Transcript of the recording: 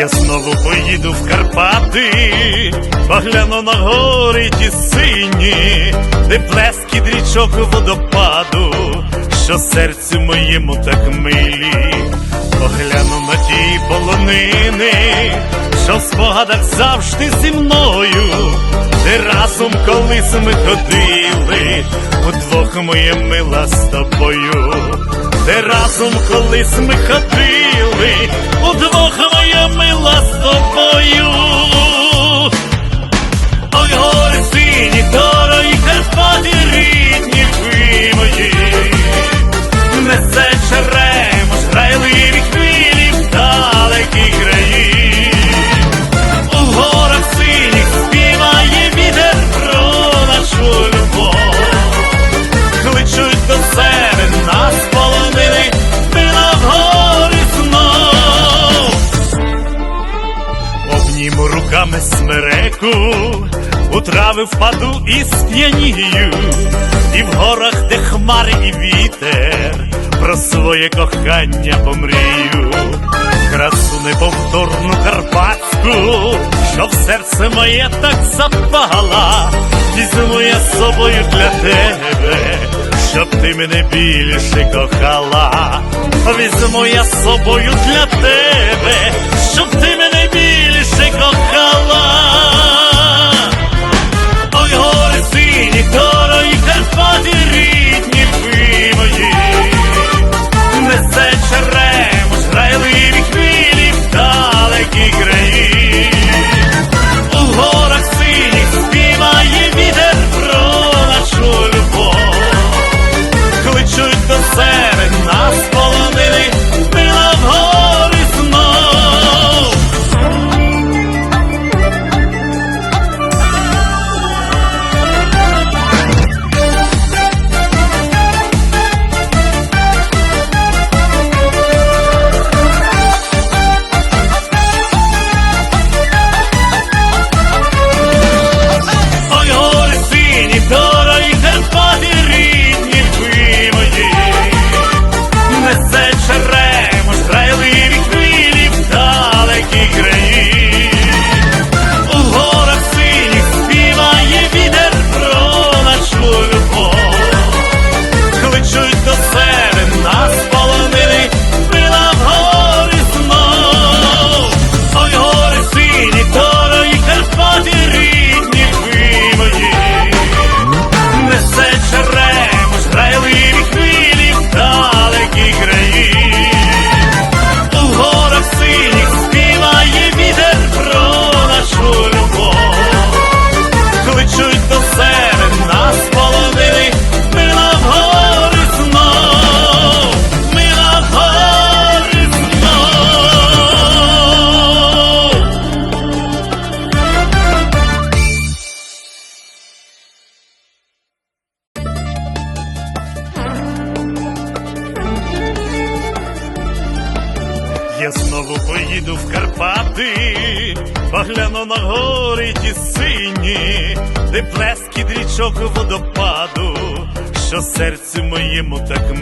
Я знову поїду в Карпати, погляну на гори ті сині, де плескіт річок водопаду, що серцю моєму так милі, погляну на ті полонини, що в спогадах завжди зі мною, де разом колись ми ходили, удвох моє мила з тобою, де разом колись ми ходили, удвох далекі краї. У горах синіх співає вітер про нашу любов. Кличуть до себе нас полонили, ми на гори знов. Обніму руками смереку, у трави впаду і сп'янію, і в горах, де хмари і вітер, про своє кохання помрію, красу неповторну карпатську, що в серце моє так запала, візьму я з собою для тебе, щоб ти мене більше кохала, візьму я з собою для тебе, щоб ти igreja. Я знову поїду в Карпати, погляну на гори ті сині, де плескіт річок водопаду, що серцю моєму так